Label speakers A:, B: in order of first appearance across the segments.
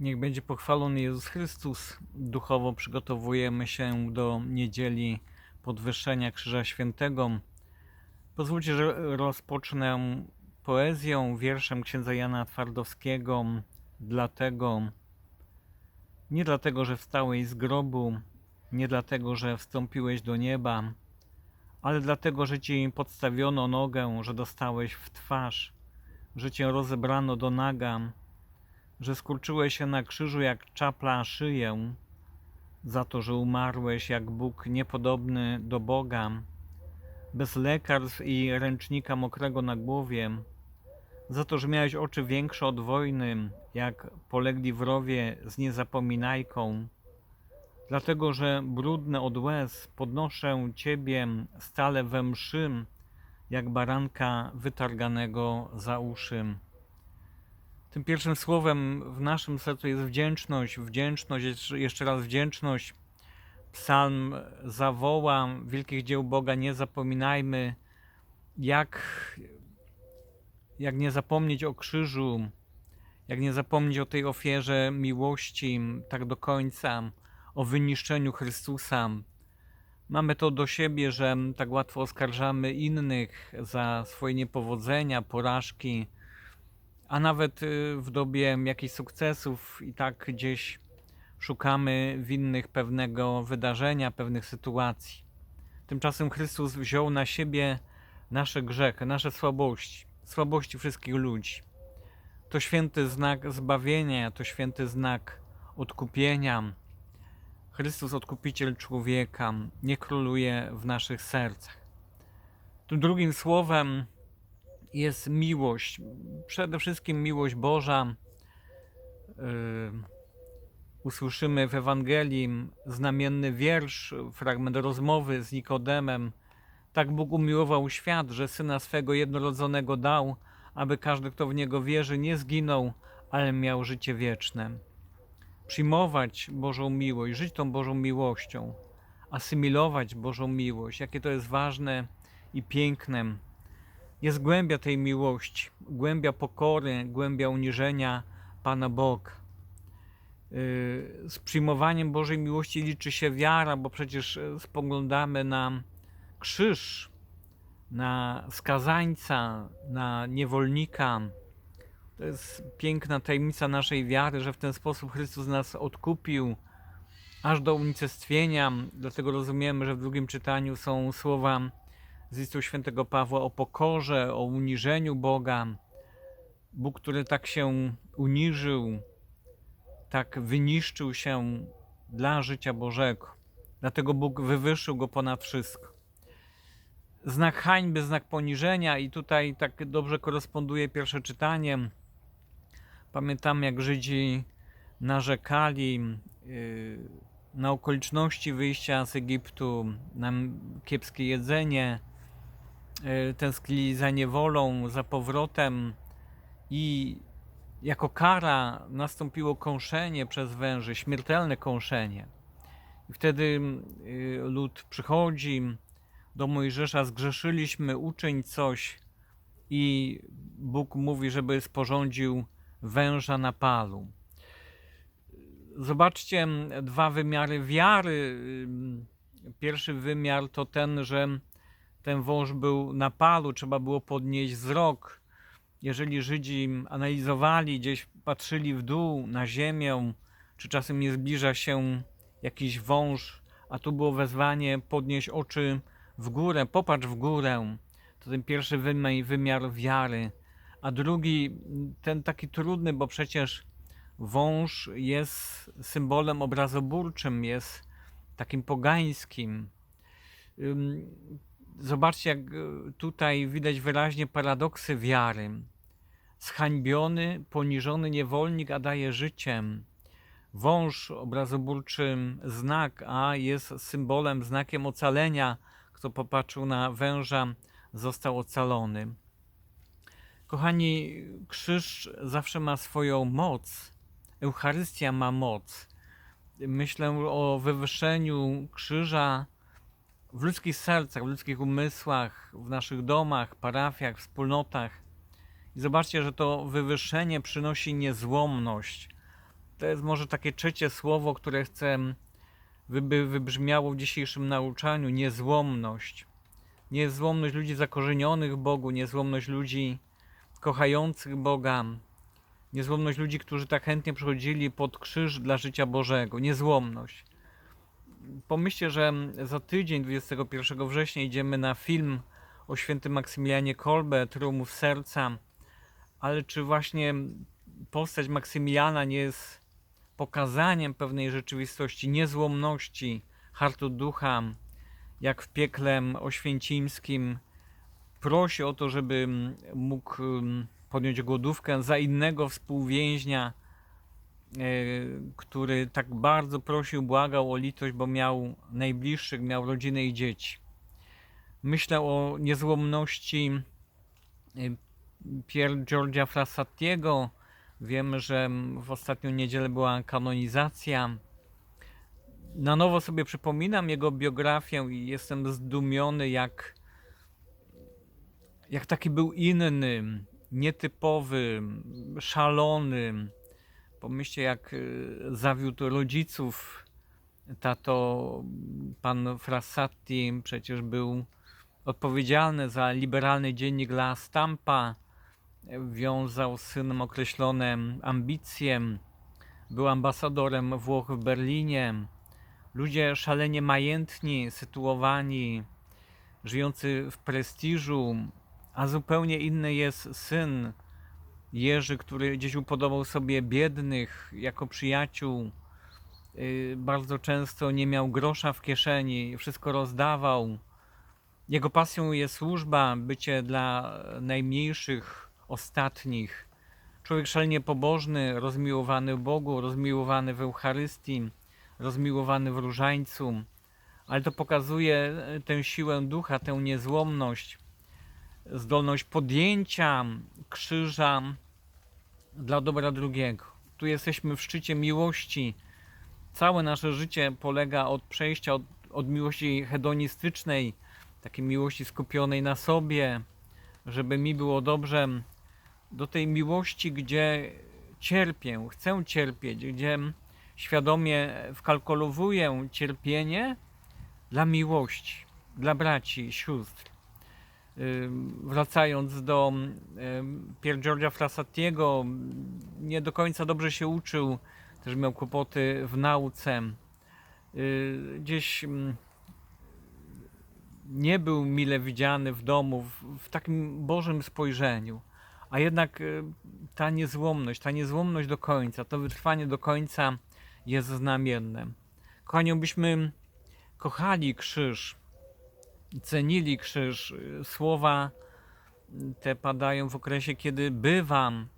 A: Niech będzie pochwalony Jezus Chrystus. Duchowo przygotowujemy się do niedzieli podwyższenia Krzyża Świętego. Pozwólcie, że rozpocznę poezją, wierszem księdza Jana Twardowskiego. Dlatego, nie dlatego, że wstałeś z grobu, nie dlatego, że wstąpiłeś do nieba, ale dlatego, że ci podstawiono nogę, że dostałeś w twarz, że cię rozebrano do naga, że skurczyłeś się na krzyżu jak czapla szyję, za to, że umarłeś jak Bóg niepodobny do Boga, bez lekarstw i ręcznika mokrego na głowie, za to, że miałeś oczy większe od wojny, jak polegli wrowie z niezapominajką, dlatego, że brudne od łez podnoszę Ciebie stale we mszy, jak baranka wytarganego za uszy. Tym pierwszym słowem w naszym sercu jest wdzięczność, wdzięczność, jeszcze- raz wdzięczność. Psalm zawoła wielkich dzieł Boga, nie zapominajmy, jak, jak nie zapomnieć o krzyżu, jak nie zapomnieć o tej ofierze miłości, tak do końca, o wyniszczeniu Chrystusa. Mamy to do siebie, że tak łatwo oskarżamy innych za swoje niepowodzenia, porażki, a nawet y, w dobie jakichś sukcesów i tak gdzieś szukamy winnych pewnego wydarzenia, pewnych sytuacji. Tymczasem Chrystus wziął na siebie nasze grzechy, nasze słabości, słabości wszystkich ludzi. To święty znak zbawienia, to święty znak odkupienia. Chrystus, odkupiciel człowieka, nie króluje w naszych sercach. Tym drugim słowem jest miłość. Przede wszystkim miłość Boża. Yy, usłyszymy w Ewangelii znamienny wiersz, fragment rozmowy z Nikodemem. Tak Bóg umiłował świat, że syna swego jednorodzonego dał, aby każdy, kto w niego wierzy, nie zginął, ale miał życie wieczne. Przyjmować Bożą miłość, żyć tą Bożą miłością, asymilować Bożą miłość, jakie to jest ważne i piękne jest głębia tej miłości, głębia pokory, głębia uniżenia Pana Boga. Yy, Z przyjmowaniem Bożej miłości liczy się wiara, bo przecież e, spoglądamy na krzyż, na skazańca, na niewolnika. To jest piękna tajemnica naszej wiary, że w ten sposób Chrystus nas odkupił aż do unicestwienia. Dlatego rozumiemy, że w drugim czytaniu są słowa z listu świętego Pawła o pokorze, o uniżeniu Boga. Bóg, który tak się uniżył, tak wyniszczył się dla życia Bożego. Dlatego Bóg wywyższył go ponad wszystko. Znak hańby, znak poniżenia, i tutaj tak dobrze koresponduje pierwsze czytanie. Pamiętam, jak Żydzi narzekali yy, na okoliczności wyjścia z Egiptu, na kiepskie jedzenie, tęsknili za niewolą, za powrotem i jako kara nastąpiło kąszenie przez węży, śmiertelne kąszenie. I wtedy y, lud przychodzi do Mojżesza, zgrzeszyliśmy, uczyń coś i Bóg mówi, żeby sporządził węża na palu. Zobaczcie dwa wymiary wiary. Pierwszy wymiar to ten, że ten wąż był na palu, trzeba było podnieść wzrok. Jeżeli Żydzi analizowali, gdzieś patrzyli w dół, na ziemię, czy czasem nie zbliża się jakiś wąż, a tu było wezwanie podnieść oczy w górę, popatrz w górę. To ten pierwszy wymiar, wiary. A drugi, ten taki trudny, bo przecież wąż jest symbolem obrazoburczym, jest takim pogańskim. Zobaczcie, jak y, tutaj widać wyraźnie paradoksy wiary. Zhańbiony, poniżony niewolnik, a daje życiem. Wąż, obrazoburczy znak, a jest symbolem, znakiem ocalenia. Kto popatrzył na węża, został ocalony. Kochani, krzyż zawsze ma swoją moc. Eucharystia ma moc. Myślę o wywyższeniu krzyża w ludzkich sercach, w ludzkich umysłach, w naszych domach, parafiach, wspólnotach. I zobaczcie, że to wywyższenie przynosi niezłomność. to jest może takie trzecie słowo, które chcę, by wybrzmiało w dzisiejszym nauczaniu, niezłomność. Niezłomność ludzi zakorzenionych w Bogu, niezłomność ludzi kochających Boga, niezłomność ludzi, którzy tak chętnie przychodzili pod krzyż dla życia Bożego, niezłomność. Pomyślcie, że za tydzień, 21 września, idziemy na film o świętym Maksymilianie Kolbe, Triumf Serca, ale czy właśnie postać Maksymiliana nie jest pokazaniem pewnej rzeczywistości, niezłomności, hartu ducha, jak w piekle oświęcimskim? Prosi o to, żeby mógł mm, podjąć głodówkę za innego współwięźnia, który tak bardzo prosił, błagał o litość, bo miał najbliższych, miał rodzinę i dzieci. Myślę o niezłomności e, Pier Giorgia Frassatiego. Wiemy, że w ostatnią niedzielę była kanonizacja. Na nowo sobie przypominam jego biografię i jestem zdumiony, jak, jak taki był inny, nietypowy, szalony. Pomyślcie, jak y, zawiódł rodziców. Tato, pan Frassati przecież był odpowiedzialny za liberalny dziennik La Stampa wiązał z synem określone ambicje, był ambasadorem Włoch w Berlinie. Ludzie szalenie majętni, sytuowani, żyjący w prestiżu, a zupełnie inny jest syn Jerzy, który gdzieś upodobał sobie biednych jako przyjaciół. Y, bardzo często nie miał grosza w kieszeni, wszystko rozdawał. Jego pasją jest służba, bycie dla najmniejszych, ostatnich. Człowiek szalenie pobożny, rozmiłowany w Bogu, rozmiłowany w Eucharystii, rozmiłowany w różańcu, ale to pokazuje e, tę siłę ducha, tę niezłomność, zdolność podjęcia krzyża dla dobra drugiego. Tu jesteśmy w szczycie miłości. Całe nasze życie polega od przejścia od, od miłości hedonistycznej, takiej miłości skupionej na sobie, żeby mi było dobrze, do tej miłości, gdzie cierpię, chcę cierpieć, gdzie świadomie wkalkulowuję cierpienie dla miłości, dla braci, sióstr. Wracając do Pier Giorgia Frassatiego, nie do końca dobrze się uczył, też miał kłopoty w nauce. Y, gdzieś nie był mile widziany w domu, w takim Bożym spojrzeniu a jednak y, ta niezłomność, ta niezłomność do końca, to wytrwanie do końca jest znamienne. Kochani, byśmy kochali krzyż, cenili krzyż. Słowa te padają w okresie, kiedy bywam,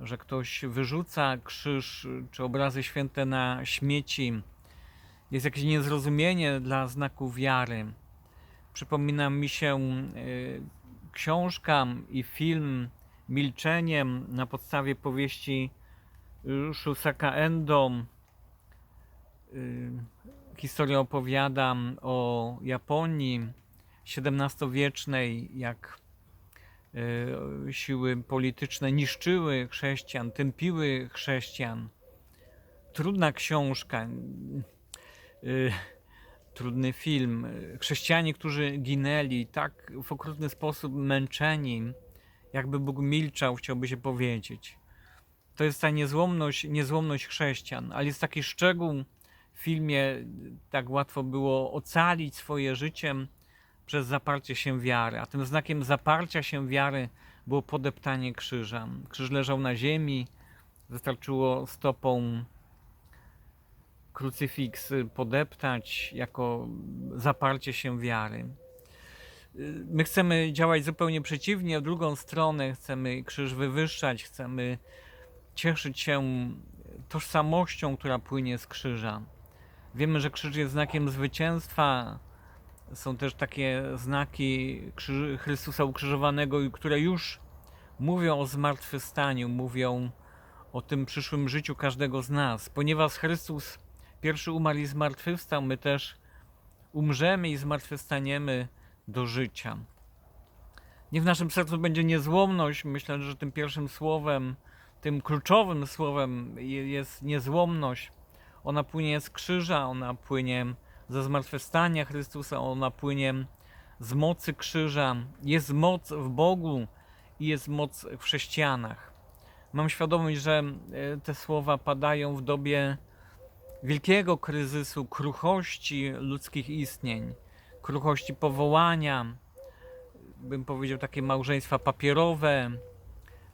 A: że ktoś wyrzuca krzyż czy obrazy święte na śmieci. Jest jakieś niezrozumienie dla znaku wiary. Przypomina mi się y, książka i film milczeniem na podstawie powieści y, Shusaka Endo. Historię opowiadam o Japonii XVII-wiecznej, jak y, siły polityczne niszczyły chrześcijan, tępiły chrześcijan. Trudna książka, trudny film. Chrześcijanie, którzy ginęli tak w okrutny sposób męczeni, jakby Bóg milczał, chciałby się powiedzieć. To jest ta niezłomność, niezłomność chrześcijan, ale jest taki szczegół filmie, tak łatwo było ocalić swoje życie przez zaparcie się wiary. A tym znakiem zaparcia się wiary było podeptanie krzyża. Krzyż leżał na ziemi, wystarczyło stopą krucyfiks podeptać jako zaparcie się wiary. My chcemy działać zupełnie przeciwnie, w drugą stronę chcemy krzyż wywyższać, chcemy cieszyć się tożsamością, która płynie z krzyża. Wiemy, że krzyż jest znakiem zwycięstwa. Są też takie znaki Chrystusa ukrzyżowanego, które już mówią o zmartwychwstaniu, mówią o tym przyszłym życiu każdego z nas. Ponieważ Chrystus pierwszy umarł i zmartwychwstał, my też umrzemy i zmartwychwstaniemy do życia. Nie w naszym sercu będzie niezłomność. Myślę, że tym pierwszym słowem tym kluczowym słowem je- jest niezłomność. Ona płynie z krzyża, ona płynie ze zmartwychwstania Chrystusa, ona płynie z mocy krzyża. Jest moc w Bogu i jest moc w chrześcijanach. Mam świadomość, że e, te słowa padają w dobie wielkiego kryzysu, kruchości ludzkich istnień, kruchości powołania, bym powiedział takie małżeństwa papierowe,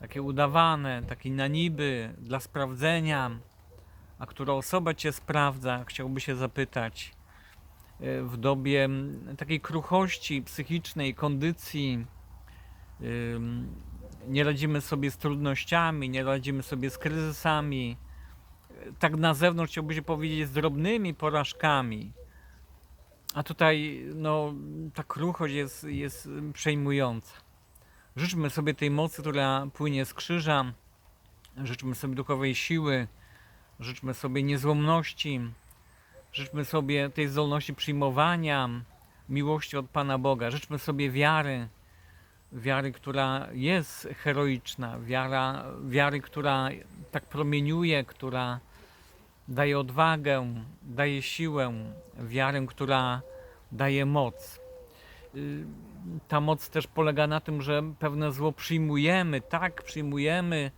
A: takie udawane, takie na niby, dla sprawdzenia, a która osoba cię sprawdza, chciałby się zapytać, e, w dobie takiej kruchości psychicznej, kondycji, nie radzimy sobie z trudnościami, nie radzimy sobie z kryzysami, e, tak na zewnątrz chciałby się powiedzieć z drobnymi porażkami. A tutaj no, ta kruchość jest, jest przejmująca. Życzmy sobie tej mocy, która płynie z krzyża, życzmy sobie duchowej siły, życzmy sobie niezłomności, życzmy sobie tej zdolności przyjmowania miłości od Pana Boga, życzmy sobie wiary, wiary, która jest heroiczna, wiara, wiary, która tak promieniuje, która daje odwagę, daje siłę, wiarę, która daje moc. Y, Ta moc też polega na tym, że pewne zło przyjmujemy, tak, przyjmujemy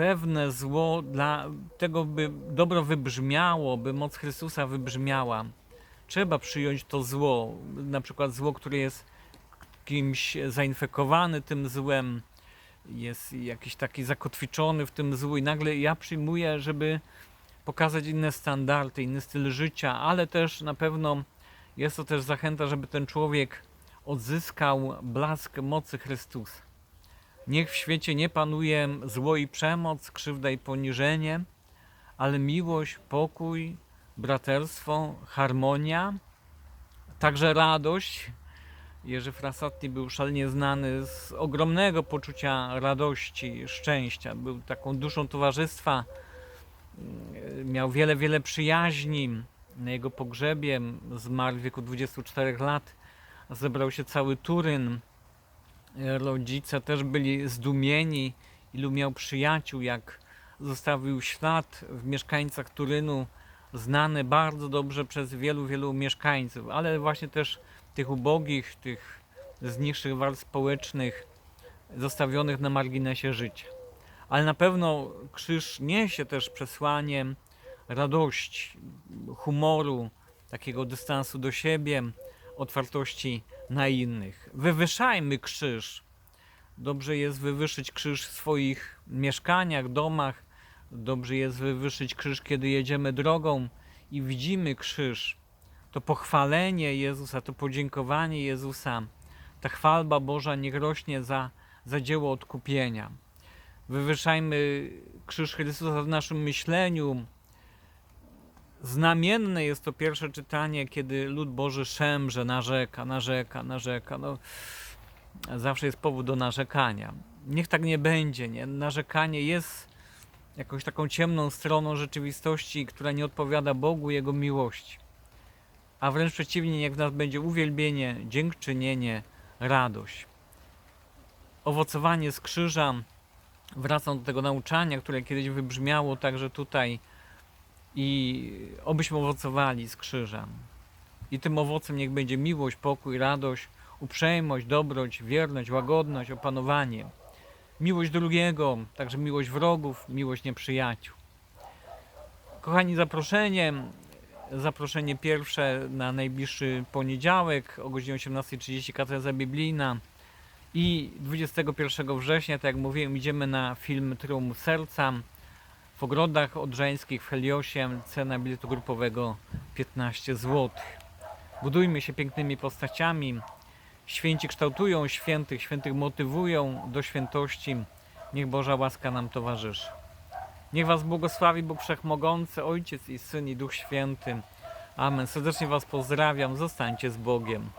A: pewne zło dla tego, by dobro wybrzmiało, by moc Chrystusa wybrzmiała. Trzeba przyjąć to zło, na przykład zło, które jest kimś zainfekowany tym złem, jest jakiś taki zakotwiczony w tym złu i nagle ja przyjmuję, żeby pokazać inne standardy, inny styl życia, ale też na pewno jest to też zachęta, żeby ten człowiek odzyskał blask mocy Chrystusa. Niech w świecie nie panuje zło i przemoc, krzywda i poniżenie, ale miłość, pokój, braterstwo, harmonia, także radość. Jerzy Frassati był szalenie znany z ogromnego poczucia radości, szczęścia. Był taką duszą towarzystwa, miał wiele, wiele przyjaźni. Na jego pogrzebie zmarł w wieku 24 lat. Zebrał się cały Turyn. Rodzice też byli zdumieni, ilu miał przyjaciół, jak zostawił ślad w mieszkańcach Turynu, znany bardzo dobrze przez wielu, wielu mieszkańców, ale właśnie też tych ubogich, tych z niższych warstw społecznych, zostawionych na marginesie życia. Ale na pewno krzyż niesie też przesłanie radości, humoru, takiego dystansu do siebie, otwartości na innych. Wywyższajmy krzyż. Dobrze jest wywyższyć krzyż w swoich mieszkaniach, domach. Dobrze jest wywyższyć krzyż, kiedy jedziemy drogą i widzimy krzyż. To pochwalenie Jezusa, to podziękowanie Jezusa, ta chwalba Boża niech rośnie za, za dzieło odkupienia wywyższajmy krzyż Chrystusa w naszym myśleniu. Znamienne jest to pierwsze czytanie, kiedy lud Boży szemrze, narzeka, narzeka, narzeka. No, zawsze jest powód do narzekania. Niech tak nie będzie. Nie? Narzekanie jest jakąś taką ciemną stroną rzeczywistości, która nie odpowiada Bogu, Jego miłości. A wręcz przeciwnie, niech w nas będzie uwielbienie, dziękczynienie, radość. Owocowanie z krzyża, wracam do tego nauczania, które kiedyś wybrzmiało także tutaj i obyśmy owocowali z krzyża. I tym owocem niech będzie miłość, pokój, radość, uprzejmość, dobroć, wierność, łagodność, opanowanie. Miłość drugiego, także miłość wrogów, miłość nieprzyjaciół. Kochani, zaproszenie, zaproszenie pierwsze na najbliższy poniedziałek o godzinie 18.30 katedra biblijna. I 21 września, tak jak mówiłem, idziemy na film Triumf Serca w ogrodach odrzańskich w Heliosie. Cena biletu grupowego 15 zł. Budujmy się pięknymi postaciami. Święci kształtują świętych, świętych motywują do świętości. Niech Boża łaska nam towarzyszy. Niech Was błogosławi Bóg Wszechmogący, Ojciec i Syn i Duch Święty. Amen. Serdecznie Was pozdrawiam. Zostańcie z Bogiem.